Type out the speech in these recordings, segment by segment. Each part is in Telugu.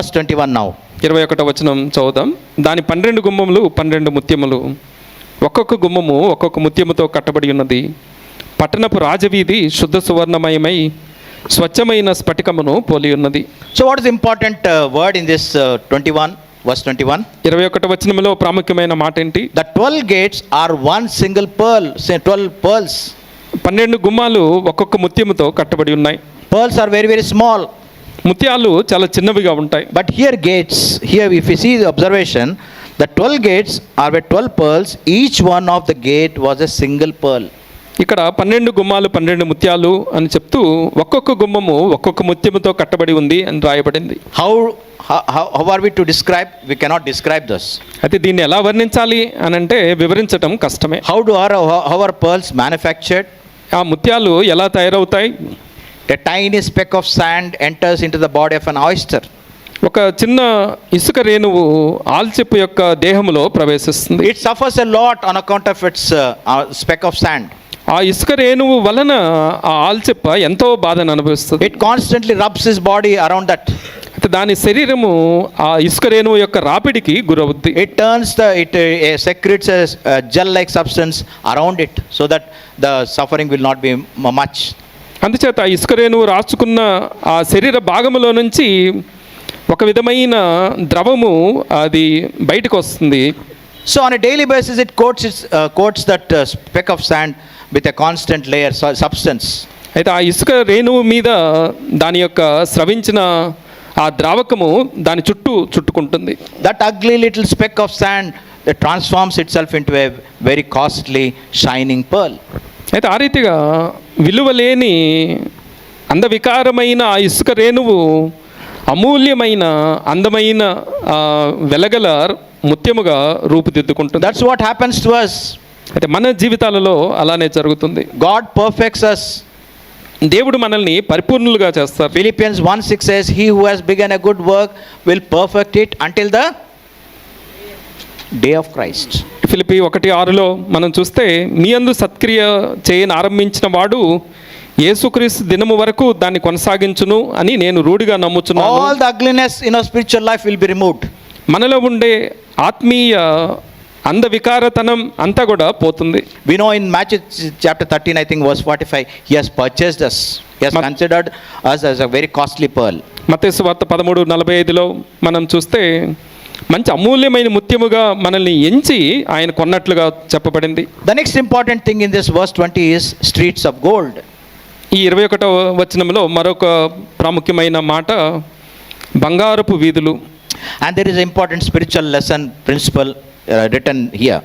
Verse 21 now. ఇరవై ఒకటో వచనం చదువుదాం దాని పన్నెండు గుమ్మములు పన్నెండు ముత్యములు ఒక్కొక్క గుమ్మము ఒక్కొక్క ముత్యముతో కట్టబడి ఉన్నది పట్టణపు రాజవీధి శుద్ధ సువర్ణమయమై స్వచ్ఛమైన స్ఫటికమును పోలి ఉన్నది what is the important uh, word in this uh, 21, verse 21? ఇరవై ఒకటో వచనములో ప్రాముఖ్యమైన మాట ఏంటి 12 gates are one single pearl, say 12 pearls. పన్నెండు గుమ్మాలు ఒక్కొక్క ముత్యముతో కట్టబడి ఉన్నాయి Pearls are very, very small. ముత్యాలు చాలా చిన్నవిగా ఉంటాయి. But here gates here if see observation the twelve gates are way twelve pearls each one of the gate was a single pearl ఇక్కడ పన్నెండు గుమ్మాలు పన్నెండు ముత్యాలు అని చెప్తూ ఒక్కొక్క గుమ్మము ఒక్కొక్క ముత్యముతో కట్టబడి ఉంది అని రాయబడింది. How how are we to describe we cannot describe this అయితే దీన్ని ఎలా వర్ణించాలి అని అంటే వివరించడం కష్టమే. How do are how are pearls manufactured ఆ ముత్యాలు ఎలా తయారవుతాయి? A tiny speck of sand enters into the body of an oyster ఒక చిన్న ఇసుక రేణువు ఆల్చిప్పు యొక్క దేహంలో ప్రవేశిస్తుంది. It suffers a lot on account of its speck of sand ఆ ఇసుక రేణువు వలన ఆ ఆల్చిప్ప ఎంతో బాధను అనుభవిస్తుంది. It constantly rubs its body around that దాని శరీరము ఆ ఇసుక రేణువు యొక్క రాపిడికి గురవుద్ది. It turns the it secretes gel like substance around it so that the suffering will not be much అందుచేత ఆ ఇసుక రేణువు రాసుకున్న ఆ శరీర భాగంలో నుంచి ఒక విధమైన ద్రవము అది బయటకు వస్తుంది. So on daily basis it coats coats that speck of sand with a constant layer substance అయితే ఆ ఇసుక రేణువు మీద దాని యొక్క స్రవించిన ఆ ద్రావకము దాని చుట్టూ చుట్టుకుంటుంది. That ugly little speck of sand transforms itself into very costly shining pearl అయితే ఆ రీతిగా విలువ లేని అందవికారమైన ఆ ఇసుక రేణువు అమూల్యమైన అందమైన వెలగల ముత్యముగా రూపుదిద్దుకుంటుంది. That's what happens to us అయితే మన జీవితాలలో అలానే జరుగుతుంది. గాడ్ పర్ఫెక్ట్స్ అస్ దేవుడు మనల్ని పరిపూర్ణులుగా చేస్తారు. Philippians one six S he who has begun a good work will perfect it until the day of Christ Philippi ఒకటి ఆరులో మనం చూస్తే మీ అందు సత్క్రియ చేయను ఆరంభించిన వాడు యేసుక్రీస్తు దినము వరకు దాన్ని కొనసాగించును అని నేను రూఢిగా నమ్ముచున్నాను. మనలో ఉండే ఆత్మీయ అంధవికారతనం అంతా కూడా పోతుంది. వినో in match chapter thirteen I think verse forty five he's purchase this he's considered as as a very costly pearl మతేసు వార్త పదమూడు నలభై ఐదులో మనం చూస్తే మంచి అమూల్యమైన ముత్యముగా మనల్ని ఎంచి ఆయన కొన్నట్లుగా చెప్పబడింది. The next important thing in this verse twenty is streets of gold ఈ ఇరవై ఒకటో వచనంలో మరొక ప్రాముఖ్యమైన మాట బంగారపు వీధులు. And there is important spiritual lesson principle return here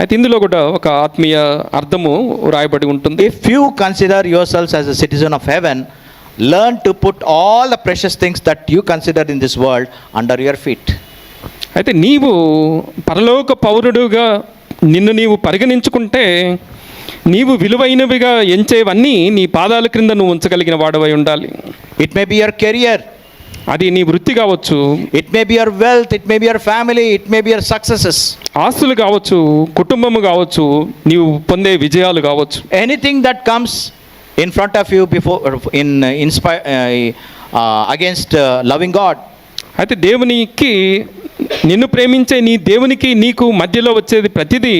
అయితే ఇందులో కూడా ఒక ఆత్మీయ అర్థము రాయబడి ఉంటుంది. If you consider your self as a citizen of heaven learn to put all the precious things that you consider in this world under your feet అయితే నీవు పరలోక పౌరుడుగా నిన్ను నీవు పరిగణించుకుంటే నీవు విలువైనవిగా ఎంచేవన్నీ నీ పాదాల క్రింద నువ్వు ఉంచగలిగిన వాడవై ఉండాలి. It may be your career అది నీ వృత్తి కావచ్చు. It may be your wealth it may be your family it may be your successes ఆస్తులు కావచ్చు కుటుంబము కావచ్చు నీవు పొందే విజయాలు కావచ్చు. Anything that comes in front of you before in ఇన్స్పై against loving God అయితే దేవునికి నిన్ను ప్రేమించే నీ దేవునికి నీకు మధ్యలో వచ్చేది ప్రతిదీ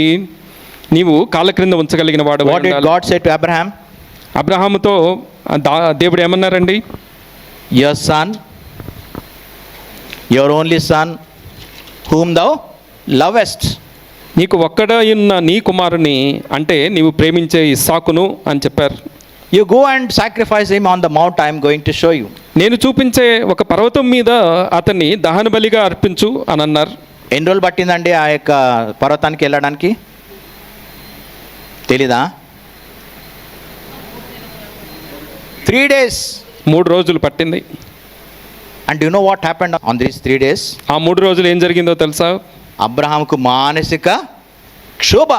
నీవు కాళ్ళ క్రింద ఉంచగలిగిన వాడు to Abraham? అబ్రహాముతో దా- దేవుడు ఏమన్నారండి Your son, your only son, whom thou lovest. నీకు ఒక్కడ ఉన్న నీ కుమారుని అంటే నీవు ప్రేమించే ఇస్సాకును అని చెప్పారు You go and sacrifice him on the mount I am going to show you. నేను చూపించే ఒక పర్వతం మీద అతన్ని దహన బలిగా అర్పించు అని అన్నారు ఎన్ని రోజులు పట్టిందండి ఆ యొక్క పర్వతానికి వెళ్ళడానికి? తెలీదా? త్రీ డేస్ మూడు రోజులు పట్టింది. And you know what happened on these three days ఆ మూడు రోజులు ఏం జరిగిందో తెలుసా? అబ్రహాంకు మానసిక క్షోభ.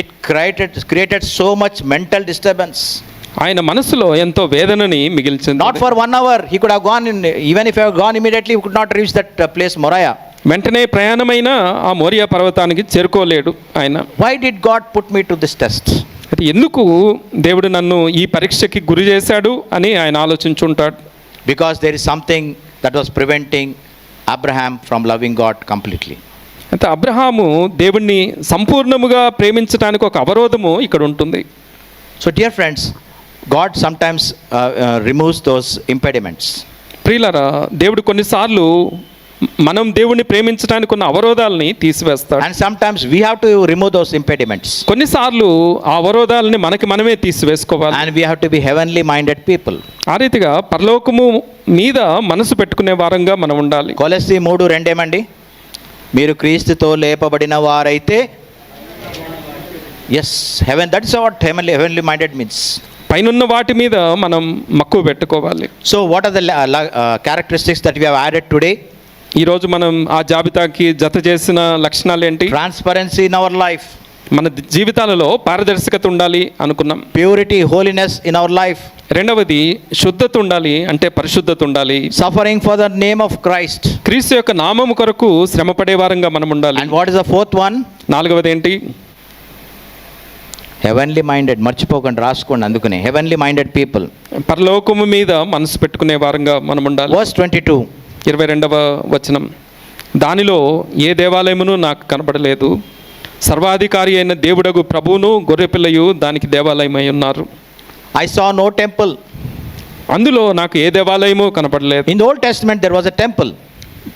It created created so much mental disturbance ఆయన మనసులో ఎంతో వేదనని మిగిల్చింది. Not for one hour he could have gone in even if gone immediately could not reach that place Moriah వెంటనే ప్రయాణమైన ఆ మోరియా పర్వతానికి చేరుకోలేడు ఆయన. Why did God put me to this test అయితే ఎందుకు దేవుడు నన్ను ఈ పరీక్షకి గురి చేశాడు అని ఆయన ఆలోచించుంటాడు? Because there is something that was preventing Abraham from loving God completely. అయితే అబ్రహాము దేవుణ్ణి సంపూర్ణముగా ప్రేమించడానికి ఒక అవరోధము ఇక్కడ ఉంటుంది. So, dear friends, God sometimes uh, uh, removes those impediments. ప్రియులరా దేవుడు కొన్నిసార్లు మనం దేవుణ్ణి ప్రేమించడానికి ఉన్న అవరోధాలని తీసివేస్తాడు And sometimes we have to remove those impediments. కొన్నిసార్లు ఆ అవరోధాలని మనకి మనమే తీసివేసుకోవాలి And we have to be heavenly minded people. ఆ రీతిగా పరలోకము మీద మనసు పెట్టుకునే వారంగా మనం ఉండాలి కొలసి మూడు రెండేమండి మీరు క్రీస్తుతో లేపబడిన వారైతే yes heaven that is what heavenly heavenly minded means పైనున్న వాటి మీద మనం మక్కువ పెట్టుకోవాలి. So what are the characteristics that we added today ఈరోజు మనం ఆ జాబితాకి జత చేసిన లక్షణాలు ఏంటి? ట్రాన్స్పరెన్సీ ఇన్ అవర్ లైఫ్ మన జీవితాలలో పారదర్శకత ఉండాలి అనుకున్నాం. Purity holiness in our life రెండవది శుద్ధత ఉండాలి అంటే పరిశుద్ధత ఉండాలి. Suffering for the name of Christ క్రీస్తు యొక్క నామము కొరకు శ్రమపడే వారంగా మనం ఉండాలి. And what is the fourth one నాలుగవది ఏంటి? హెవెన్లీ మైండెడ్ మర్చిపోకండి రాసుకోండి అందుకనే. హెవెన్లీ మైండెడ్ పీపుల్ పరలోకము మీద మనసు పెట్టుకునే వారంగా మనం ఉండాలి. వర్స్ ట్వంటీ టూ ఇరవై రెండవ వచనం. దానిలో ఏ దేవాలయమును నాకు కనబడలేదు. సర్వాధికారి అయిన దేవుడగు ప్రభువును గొర్రెపిల్లయు దానికి దేవాలయమై ఉన్నారు. ఐ సా నో టెంపుల్ అందులో నాకు ఏ దేవాలయము కనపడలేదు in Old Testament there was a temple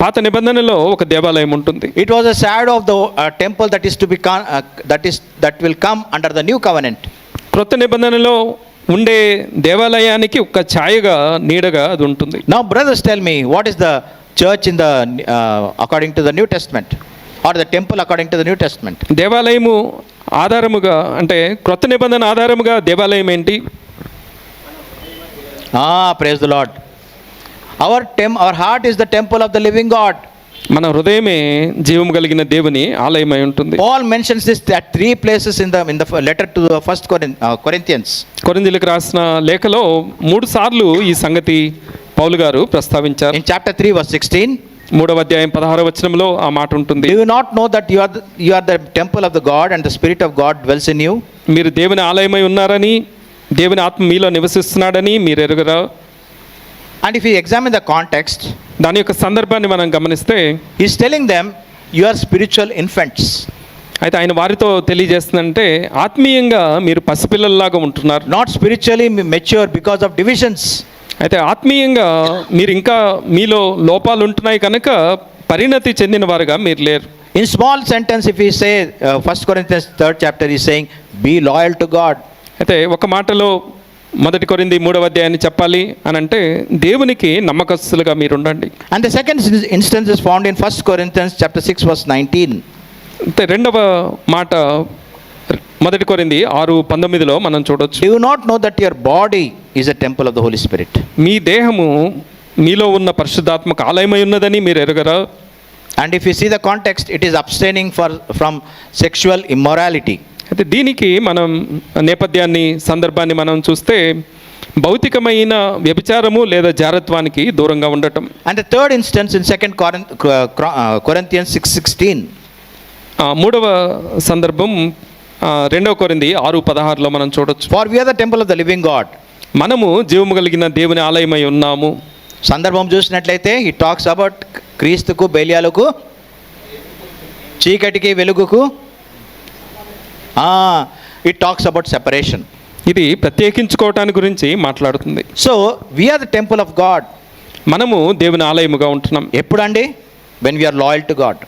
పాత నిబంధనలో ఒక దేవాలయం ఉంటుంది. It was a shadow of the temple that is to be con that is that will come under the new covenant కృత నిబంధనలో ఉండే దేవాలయానికి ఒక ఛాయగా నీడగా అది ఉంటుంది. నా brothers tell me what is the church in the according to the New Testament or the temple according to the New Testament దేవాలయము ఆధారముగా అంటే క్రొత్త నిబంధన ఆధారముగా దేవాలయం ఏంటి? Praise the Lord our tem our heart is the temple of the living God మన హృదయమే జీవం కలిగిన దేవుని ఆలయమై ఉంటుంది. All mentions this that three places in the in the letter to first Corinthians కొరింథిలకు రాసిన లేఖలో మూడు సార్లు ఈ సంగతి పౌలు గారు ప్రస్తావించారు. ఇన్ చాప్టర్ 3 వర్స్ 16 మూడవ అధ్యాయం 16 వచనంలో ఆ మాట ఉంటుంది. You not know that you are you are the temple of the God and the spirit of God dwells in you మీరు దేవుని ఆలయమై ఉన్నారని దేవుని ఆత్మ మీలో నివసిస్తున్నాడని మీరు ఎరుగరా and if you in the context దాని యొక్క సందర్భాన్ని మనం గమనిస్తే is telling them you are spiritual infants అయితే ఆయన వారితో తెలియజేస్తుందంటే ఆత్మీయంగా మీరు పసిపిల్లల్లాగా ఉంటున్నారు. Not spiritually mature because of divisions అయితే ఆత్మీయంగా మీరు ఇంకా మీలో లోపాలు ఉంటున్నాయి కనుక పరిణతి చెందిన వారుగా మీరు లేరు. In small sentence if I say first క్వరెన్ third chapter I saying be loyal to God అయితే ఒక మాటలో మొదటి కొరింది మూడవ అధ్యాయాన్ని చెప్పాలి అని అంటే దేవునికి నమ్మకస్తులుగా మీరు ఉండండి and the second instance is found in first Corinthians chapter six verse nineteen అంటే రెండవ మాట మొదటి కొరింది ఆరు పంతొమ్మిదిలో మనం చూడవచ్చు you not know that your body is a temple of the Holy Spirit మీ దేహము మీలో ఉన్న పరిశుద్ధాత్మక ఆలయమై ఉన్నదని మీరు ఎరగరా? And if you see the context it is abstaining for from sexual immorality అయితే దీనికి మనం నేపథ్యాన్ని సందర్భాన్ని మనం చూస్తే భౌతికమైన వ్యభిచారము లేదా జారత్వానికి దూరంగా ఉండటం instance in 2 Corinth, uh, Corinthians 6.16. ఆ, మూడవ సందర్భం రెండవ కొరింది ఆరు పదహారులో మనం చూడొచ్చు For we are the temple of the living God. మనము జీవము కలిగిన దేవుని ఆలయమై ఉన్నాము సందర్భం చూసినట్లయితే ఈ టాక్స్ అబౌట్ క్రీస్తుకు బెలియాలకు చీకటికి వెలుగుకు ఇట్ టాక్స్ అబౌట్ సెపరేషన్ ఇది ప్రత్యేకించుకోవటానికి గురించి మాట్లాడుతుంది. So we are the temple of God మనము దేవుని ఆలయముగా ఉంటున్నాం. ఎప్పుడండి? When we are loyal to God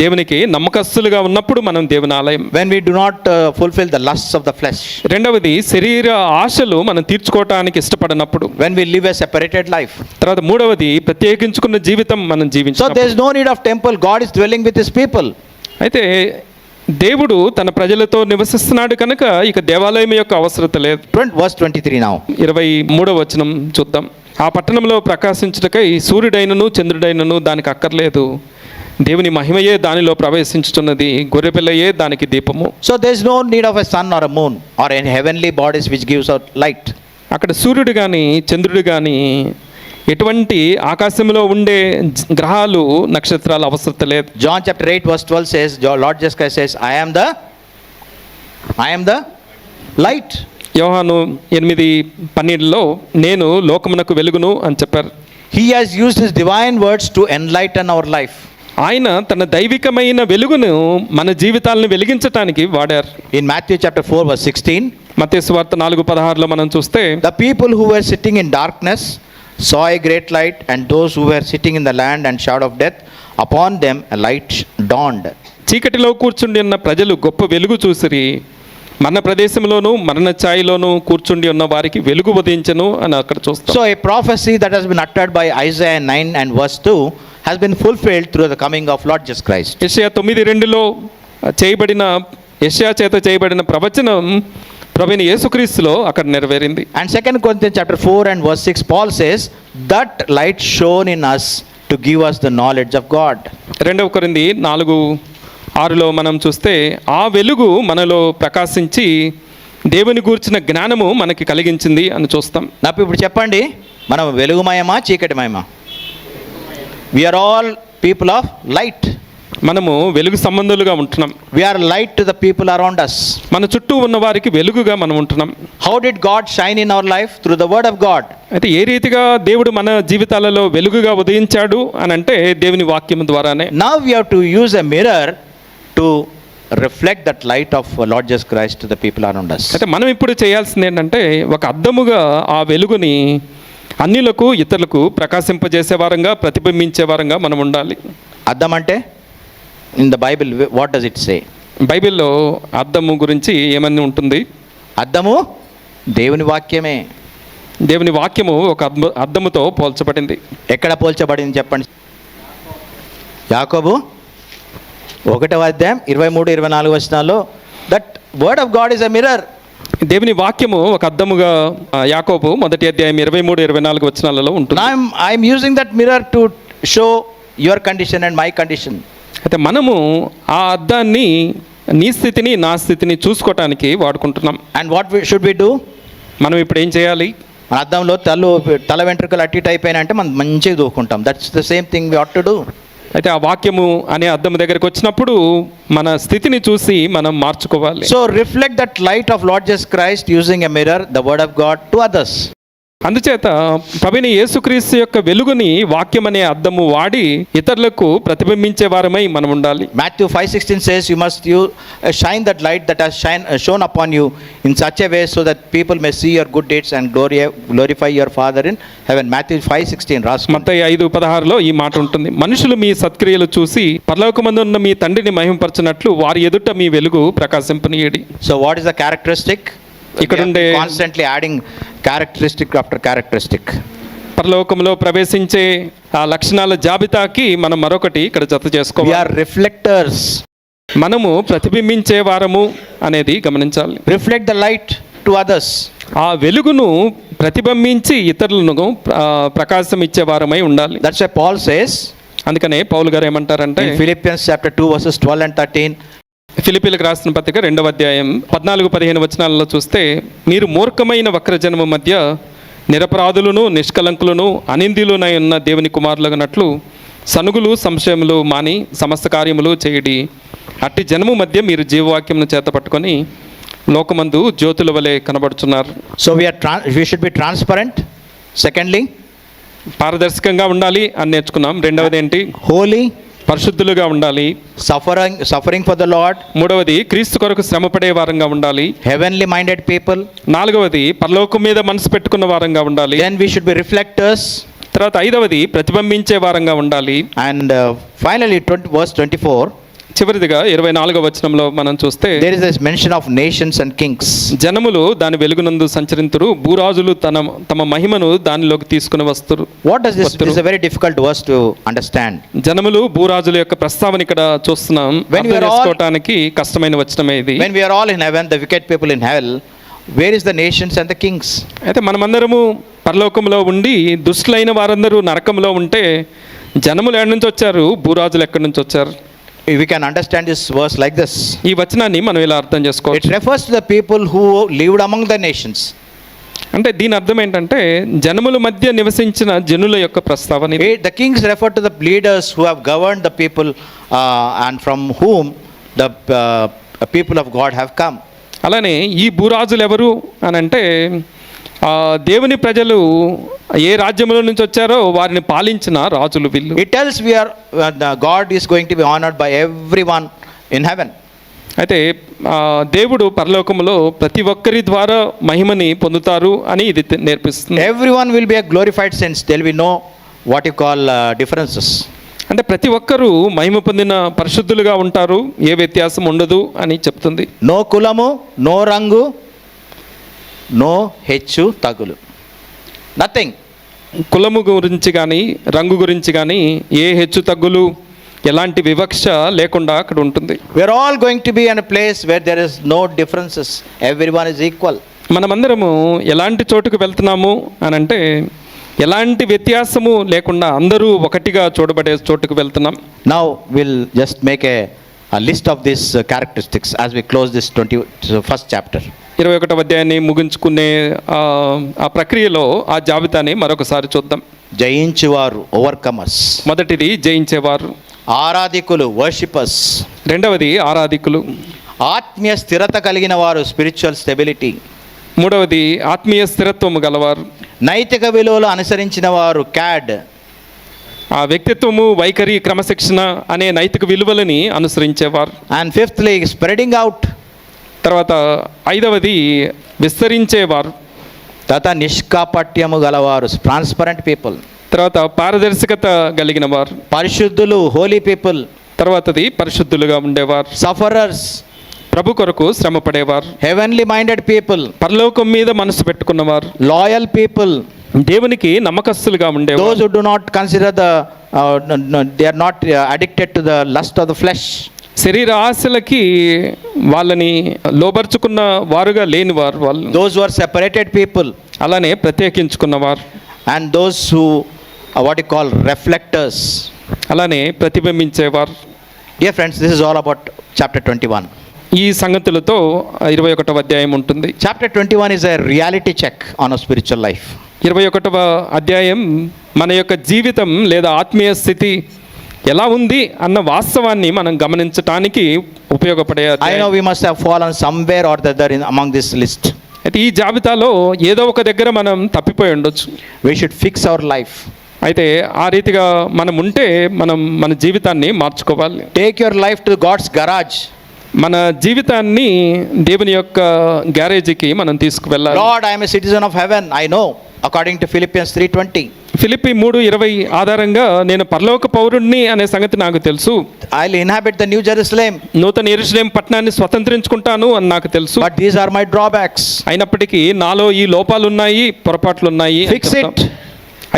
దేవునికి నమ్మకస్తులుగా ఉన్నప్పుడు మనం దేవుని ఆలయం. When we do not fulfil the lust of the flesh రెండవది శరీర ఆశలు మనం తీర్చుకోవటానికి ఇష్టపడినప్పుడు. When we live a separated life తర్వాత మూడవది ప్రత్యేకించుకున్న జీవితం మనం so జీవించాం there is no need of temple God is dwelling with his people అయితే దేవుడు తన ప్రజలతో నివసిస్తున్నాడు కనుక ఇక దేవాలయం యొక్క అవసరత లేదు. వర్స్ ట్వంటీ త్రీ నౌ ఇరవై మూడవ వచనం చూద్దాం. ఆ పట్టణంలో ప్రకాశించుటకై సూర్యుడైనను చంద్రుడైనను దానికి అక్కర్లేదు. దేవుని మహిమయే దానిలో ప్రవేశించుతున్నది గొర్రెపిల్లయే దానికి దీపము. So there is no need of a sun or moon or an heavenly bodies which gives out light అక్కడ సూర్యుడు కానీ చంద్రుడు కానీ ఎటువంటి ఆకాశంలో ఉండే గ్రహాలు నక్షత్రాలు అవసరం లేదు. John chapter eight verse twelve says Lord Jesus says I'm the I'm the light యోహాను ఎనిమిది పన్నెండులో నేను లోకమునకు వెలుగును అని చెప్పారు. He has use his divine words to enlighten our life ఆయన తన దైవికమైన వెలుగును మన జీవితాలను వెలిగించడానికి వాడారు. In Matthew chapter four verse sixteen మత్స్సు వార్త నాలుగు పదహారులో మనం చూస్తే the people who were sitting in darkness saw a great light, and those who were sitting in the land and shadow of death, upon them a light dawned. చీకటిలో కూర్చుండి ఉన్న ప్రజలు గొప్ప వెలుగు చూసిరి మరణ ప్రదేశంలోను మరణ ఛాయలోను కూర్చుండి ఉన్న వారికి వెలుగు ఉదయించను అని అక్కడ చూస్తాం So, a prophecy that has been uttered by Isaiah 9 and verse 2 has been fulfilled through the coming of Lord Jesus Christ. యెషయా తొమ్మిది రెండులో చేయబడిన యెషయా చేత చేయబడిన ప్రవచనం ప్రవీణ యేసుక్రీస్తులో అక్కడ నెరవేరింది. And 2 Corinthians chapter 4 and verse 6, Paul says, That light shone in us to give us the knowledge of God. రెండవ కొరింది నాలుగు ఆరులో మనం చూస్తే ఆ వెలుగు మనలో ప్రకాశించి దేవుని గూర్చిన జ్ఞానము మనకి కలిగించింది అని చూస్తాం. నాకు ఇప్పుడు చెప్పండి మనం వెలుగుమయమా చీకటిమయమా? We are all people of light మనము వెలుగు సంబంధులుగా ఉంటున్నాం. We are light to the people around us మన చుట్టూ ఉన్న వారికి వెలుగుగా మనం ఉంటున్నాం. How did God shine in our life through the word of God అయితే ఏ రీతిగా దేవుడు మన జీవితాలలో వెలుగుగా ఉదయించాడు అని అంటే దేవుని వాక్యం ద్వారానే. Now we have to use a mirror to reflect that light of Lord Jesus Christ to the people around us అయితే మనం ఇప్పుడు చేయాల్సింది ఏంటంటే ఒక అద్దముగా ఆ వెలుగుని అన్యులకు ఇతరులకు ప్రకాశింపజేసే వారంగా ప్రతిబింబించే వారంగా మనం ఉండాలి. అర్థం అంటే? In the Bible what does it say బైబిల్లో అద్దము గురించి ఏమని ఉంటుంది? అర్థము దేవుని వాక్యమే. దేవుని వాక్యము ఒక అద్మ అద్దముతో పోల్చబడింది. ఎక్కడ పోల్చబడింది చెప్పండి? యాకోబు ఒకటవ అధ్యాయం ఇరవై మూడు ఇరవై నాలుగు వచనాల్లో that word of God is a mirror దేవుని వాక్యము ఒక అద్దముగా యాకోబు మొదటి అధ్యాయం ఇరవై మూడు ఇరవై నాలుగు వచనాలలో ఉంటుంది. I'm using that mirror to show your condition and my condition అయితే మనము ఆ అద్దాన్ని నీ స్థితిని నా స్థితిని చూసుకోవటానికి వాడుకుంటున్నాం. And what should we do మనం ఇప్పుడు ఏం చేయాలి? మన అద్దంలో తల తల వెంట్రుకలు అట్టి ఇటు అయిపోయినా మనం మంచిగా దూకుంటాం. That's the same thing we ought to do అయితే ఆ వాక్యము అనే అద్దం దగ్గరికి వచ్చినప్పుడు మన స్థితిని చూసి మనం మార్చుకోవాలి. So reflect that light of Lord Jesus Christ using a mirror the word of God to others అందుచేత ప్రవిని యేసుక్రీస్తు యొక్క వెలుగుని వాక్యం అనే అర్థము వాడి ఇతరులకు ప్రతిబింబించే వారమై మనం ఉండాలి. Matthew five sixteen says you must you shine that light that has shine shone upon you in such a way so that people may see your good deeds and glory glorify your father in heaven Matthew five sixteen రాసు మత ఐదు పదహారులో ఈ మాట ఉంటుంది. మనుషులు మీ సత్క్రియలు చూసి పరలోకమందు ఉన్న మీ తండ్రిని మహిమపరచినట్లు వారి ఎదుట మీ వెలుగు ప్రకాశింపనీయడి. So what is the characteristic ఇక్కడుండే constantly adding characteristic after characteristic పరలోకంలో ప్రవేశించే ఆ లక్షణాల జాబితాకి మనం మరొకటి ఇక్కడ జత చేసుకోవాలి. రిఫ్లెక్టర్స్ మనము ప్రతిబింబించే వారము అనేది గమనించాలి. Reflect the light to others ఆ వెలుగును ప్రతిబింబించి ఇతరులను ప్రకాశం ఇచ్చే వారమై ఉండాలి. దట్స్ ఏ పాల్ సేస్ అందుకనే పౌల్ గారు ఏమంటారంటే Philippians chapter two verses twelve and thirteen ఫిలిపిలకు రాసిన పత్రిక రెండవ అధ్యాయం పద్నాలుగు పదిహేను వచనాలలో చూస్తే మీరు మూర్ఖమైన వక్రజనము మధ్య నిరపరాధులను నిష్కలంకులను అనిందిలునై ఉన్న దేవుని కుమారులగినట్లు సనుగులు సంశయములు మాని సమస్త కార్యములు చేయడి. అట్టి జనము మధ్య మీరు జీవవాక్యమును చేత పట్టుకొని లోకమందు జ్యోతుల వలె కనబడుచున్నారు. We are tran- we should be transparent. Secondly, పారదర్శకంగా ఉండాలి అని నేర్చుకున్నాం. రెండవది ఏంటి? holy, పరిశుద్ధులుగా ఉండాలి. Suffering suffering for the Lord మూడవది క్రీస్తు కొరకు శ్రమ పడే వారంగా ఉండాలి. హెవెన్లీ మైండెడ్ పీపుల్ నాలుగవది పరలోకం మీద మనసు పెట్టుకున్న వారంగా ఉండాలి. Then we should be reflectors తర్వాత ఐదవది ప్రతిబింబించే వారంగా ఉండాలి. And finally twenty verse twenty four చివరిదిగా ఇరవై నాలుగవ వచనంలో మనం చూస్తే there is this mention of nations and kings. జనములు దాని వెలుగునందు సంచరింతురు భూరాజులు తన తమ మహిమను దానిలోకి తీసుకుని వస్తురు What does this? This is a very difficult verse to understand. జనములు భూరాజుల యొక్క ప్రస్తావన ఇక్కడ చూస్తున్నాం all- చేసుకోవటానికి కష్టమైన వచనమే ఇది When we are all in heaven, the wicked people in hell, where is the nations and the kings? అయితే మనమందరము పరలోకంలో ఉండి దుష్టులైన వారందరూ నరకంలో ఉంటే జనములు ఎక్కడి నుంచి వచ్చారు భూరాజులు ఎక్కడి నుంచి వచ్చారు We can understand this verse like this. ఈ వచనాన్ని మనం ఇలా అర్థం It చేసుకోవచ్చు refers to the people who lived among the nations. అంటే దీని అర్థం ఏంటంటే జనముల మధ్య నివసించిన జనుల యొక్క ప్రస్తావన ఇది. Eh, The kings refer to the leaders who have governed the people uh, and from whom the uh, people of God have come. అలానే ఈ భూరాజులు ఎవరు అని అంటే దేవుని ప్రజలు ఏ రాజ్యంలో నుంచి వచ్చారో వారిని పాలించిన రాజులు వీళ్ళు. It tells we are God is going to be honoured by every one in heaven అయితే దేవుడు పరలోకంలో ప్రతి ఒక్కరి ద్వారా మహిమని పొందుతారు అని ఇది నేర్పిస్తుంది. Every one will be a glorified sense they'll we know what you call differences అంటే ప్రతి ఒక్కరూ మహిమ పొందిన పరిశుద్ధులుగా ఉంటారు. ఏ వ్యత్యాసం ఉండదు అని చెప్తుంది. నో కులము నో రంగు no హెచ్చు తగులు. నథింగ్ కులము గురించి కానీ రంగు గురించి కానీ ఏ హెచ్చు తగ్గులు ఎలాంటి వివక్ష లేకుండా అక్కడ ఉంటుంది. We are all going to be an place where there is no differences every one is equal మనమందరము ఎలాంటి చోటుకు వెళ్తున్నాము అని అంటే ఎలాంటి వ్యత్యాసము లేకుండా అందరూ ఒకటిగా చూడబడే చోటుకు వెళ్తున్నాం. Now will just make a list of this characteristics as we close this twenty first chapter ఇరవై ఒకటో అధ్యాయాన్ని ముగించుకునే ఆ, ఆ ప్రక్రియలో ఆ జాబితాని మరొకసారి చూద్దాం. జయించువారు ఓవర్కమర్స్ మొదటిది జయించేవారు. ఆరాధికులు వర్షిపర్స్ రెండవది ఆరాధికులు. ఆత్మీయ స్థిరత కలిగిన వారు స్పిరిచువల్ స్టెబిలిటీ మూడవది ఆత్మీయ స్థిరత్వము గలవారు. నైతిక విలువలు అనుసరించిన వారు క్యాడ్ ఆ వ్యక్తిత్వము వైఖరి క్రమశిక్షణ అనే నైతిక విలువలని అనుసరించేవారు. అండ్ ఫిఫ్త్లీ స్ప్రెడింగ్ అవుట్ తర్వాత ఐదవది విస్తరించేవారు. తత నిష్కాపట్యము గలవారు ట్రాన్స్పరెంట్ పీపుల్ తర్వాత పారదర్శకత కలిగిన వారు పరిశుద్ధులు హోలీ పీపుల్ తర్వాతది పరిశుద్ధులుగా ఉండేవారు. సఫరర్స్ ప్రభు కొరకు శ్రమ పడేవారు. హెవెన్లీ మైండెడ్ పీపుల్ పరలోకం మీద మనసు పెట్టుకున్నవారు. లాయల్ పీపుల్ దేవునికి నమ్మకస్తులుగా ఉండేవారు. Those do not consider the they are not addicted to the lust of the flesh శరీర ఆశలకి వాళ్ళని లోబర్చుకున్న వారుగా లేని వారు వాళ్ళు. దోస్ వర్ సెపరేటెడ్ పీపుల్ అలానే ప్రత్యేకించుకున్నవారు. And those who what you call reflectors అలానే ప్రతిబింబించేవారు. Dear friends this is all about chapter twenty one ఈ సంగతులతో ఇరవై ఒకటవ అధ్యాయం ఉంటుంది. Chapter twenty one is a reality check on a spiritual life ఇరవై ఒకటవ అధ్యాయం మన యొక్క జీవితం లేదా ఆత్మీయ స్థితి ఎలా ఉంది అన్న వాస్తవాన్ని మనం గమనించటానికి ఉపయోగపడే I. Know we must fallen somewhere or the other in among this list అయితే ఈ జాబితాలో ఏదో ఒక దగ్గర మనం తప్పిపోయి ఉండొచ్చు. We should fix our life అయితే ఆ రీతిగా మనం ఉంటే మనం మన జీవితాన్ని మార్చుకోవాలి. Take your life to God's garage మన జీవితాన్ని దేవుని యొక్క గ్యారేజీకి మనం తీసుకువెళ్ళాలి. Lord I'm a citizen of heaven I know according to Philippians three twenty Philippi మూడు ఇరవై ఆధారంగా నేను పరలోక పౌరుణ్ణి అనే సంగతి నాకు తెలుసు. I inhabit the new Jerusalem నూతన ఎరుసలేం పట్టణాన్ని స్వతంత్రించుకుంటాను అని నాకు తెలుసు. But these are my drawbacks అయినప్పటికీ నాలో ఈ లోపాలు ఉన్నాయి పొరపాట్లు ఉన్నాయి ఫిక్స్. ఇట్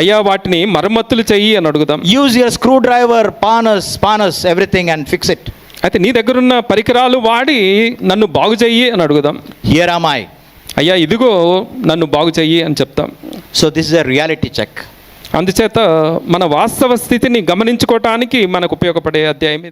అయ్యా వాటిని మరమ్మతులు చెయ్యి అని అడుగుదాం. Use your screwdriver spanners spanners everything and fix it అయితే నీ దగ్గరున్న పరికరాలు వాడి నన్ను బాగు చెయ్యి అని అడుగుదాం. హియర్ ఆమ్ ఐ అయ్యా ఇదిగో నన్ను బాగు చెయ్యి అని చెప్తాం. So this is a reality check అందుచేత మన వాస్తవ స్థితిని గమనించుకోవటానికి మనకు ఉపయోగపడే అధ్యాయం ఇది.